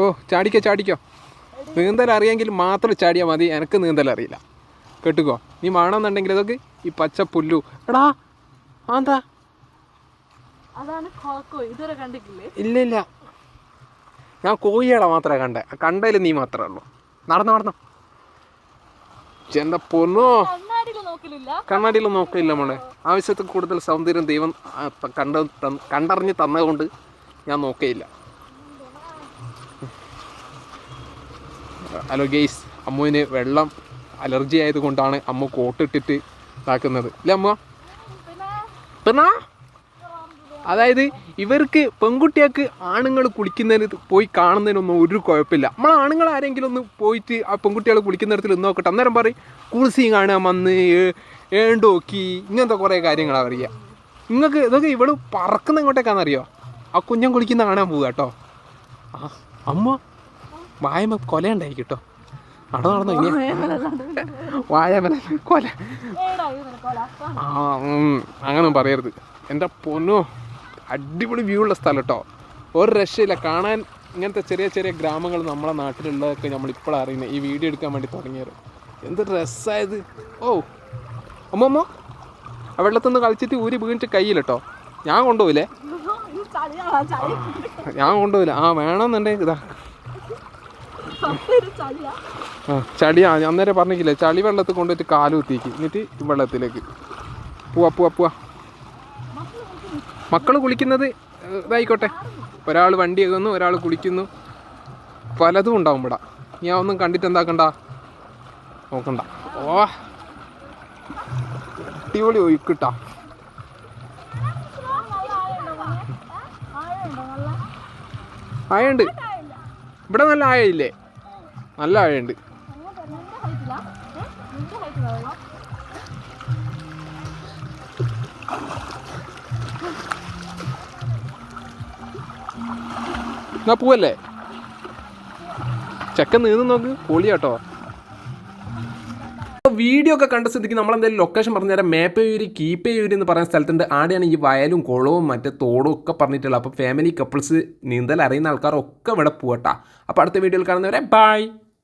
ഓ ചാടിക്കോ ചാടിക്കോ. നീന്തൽ അറിയാമെങ്കിൽ മാത്രം ചാടിയാൽ മതി. എനിക്ക് നീന്തൽ അറിയില്ല. കേട്ടുക്കോ? നീ വേണമെന്നുണ്ടെങ്കിൽ ഇതൊക്കെ ഈ പച്ച പുല്ലു. എടാ എന്താ ഇല്ല ഇല്ല. ഞാൻ കോഴികളെ മാത്രമേ കണ്ടേ. കണ്ടതിൽ നീ മാത്രമേ ഉള്ളൂ. നടന്നു നടന്നു. എന്താ പൊന്നോ? കണ്ണാടിയിൽ നോക്കില്ല മോളെ. ആവശ്യത്തിൽ കൂടുതൽ സൗന്ദര്യം ദൈവം കണ്ട കണ്ടറിഞ്ഞ് തന്നതുകൊണ്ട് ഞാൻ നോക്കേയില്ല. ഹലോ ഗെയ്സ് അമ്മുവിന് വെള്ളം അലർജി ആയതുകൊണ്ടാണ് അമ്മ കോട്ടിട്ടിട്ട് ഇതാക്കുന്നത്. അല്ലേ അമ്മ? പിന്നാ അതായത് ഇവർക്ക് പെൺകുട്ടികൾക്ക് ആണുങ്ങൾ കുളിക്കുന്നതിന് പോയി കാണുന്നതിനൊന്നും ഒരു കുഴപ്പമില്ല. നമ്മൾ ആണുങ്ങൾ ആരെങ്കിലും ഒന്ന് പോയിട്ട് ആ പെൺകുട്ടികൾ കുളിക്കുന്നിടത്തിൽ നിന്ന് നോക്കട്ടെ. അന്നേരം പറയും കുളിസീ കാണാൻ വന്ന് ഏണ്ടോക്കി ഇങ്ങനത്തെ കുറേ കാര്യങ്ങളാണ് അറിയുക നിങ്ങൾക്ക് ഇതൊക്കെ ഇവൾ പറക്കുന്ന ഇങ്ങോട്ടേക്കാണെന്നറിയോ ആ കുഞ്ഞൻ കുളിക്കുന്ന കാണാൻ പോവുക കേട്ടോ. ആ അമ്മ? വായമ കൊല ഉണ്ടായി കേട്ടോ അവിടെ നടന്നു വായമല കൊല. ആ. അങ്ങനെ പറയരുത്. എന്റെ പൊന്നോ അടിപൊളി വ്യൂ ഉള്ള സ്ഥലം കേട്ടോ ഒരു രക്ഷയില്ല. കാണാൻ ഇങ്ങനത്തെ ചെറിയ ചെറിയ ഗ്രാമങ്ങൾ നമ്മളെ നാട്ടിലുള്ളതൊക്കെ നമ്മൾ ഇപ്പോഴാണ് അറിയുന്നത് ഈ വീഡിയോ എടുക്കാൻ വേണ്ടി തുടങ്ങിയത് എന്ത് രസമായത് ഓ അമ്മമ്മോ ആ വെള്ളത്തിൽ നിന്ന് കളിച്ചിട്ട് ഊരി വീണിട്ട് കയ്യിലിട്ടോ ഞാൻ കൊണ്ടുപോയില്ലേ? ഞാൻ കൊണ്ടുപോയില്ല. ആ വേണമെന്നുണ്ടെങ്കിൽ ഇതാ ആ ചളിയാ. അന്നേരം പറഞ്ഞില്ലേ ചളി വെള്ളത്തിൽ കൊണ്ടുപോയിട്ട് കാൽ കുത്തിക്ക് എന്നിട്ട് വെള്ളത്തിലേക്ക്. പോവാ പോവാ പോവാ. മക്കൾ കുളിക്കുന്നത് ഇതായിക്കോട്ടെ. ഒരാൾ വണ്ടി എകുന്നു ഒരാൾ കുളിക്കുന്നു. പലതും ഉണ്ടാവും ഇവിടെ. ഞാൻ ഒന്നും കണ്ടിട്ട് എന്താക്കണ്ട? നോക്കണ്ട. ഓ. അടിപൊളി ഒഴുക്കിട്ടാ. ആയുണ്ട് ഇവിടെ നല്ല ആഴയില്ലേ നല്ല ആഴയുണ്ട്. എന്നാ പോവല്ലേ? ചെക്കൻ നീന്ന് നോക്ക് പൊളിയാട്ടോ. വീഡിയോ ഒക്കെ കണ്ട സ്ഥിതിക്ക് നമ്മൾ എന്തായാലും ലൊക്കേഷൻ പറഞ്ഞു തരാം. മേപ്പയൂര് കീപ്പയൂര് എന്ന് പറയുന്ന സ്ഥലത്തുണ്ട്. ആടെയാണ് ഈ വയലും കുളവും മറ്റേ തോടും ഒക്കെ പറഞ്ഞിട്ടുള്ളത്. അപ്പോൾ ഫാമിലി കപ്പിൾസ് നീന്തൽ അറിയുന്ന ആൾക്കാരൊക്കെ ഇവിടെ പോകട്ടാ അപ്പോൾ അടുത്ത വീഡിയോയിൽ കാണുന്നവരെ ബൈ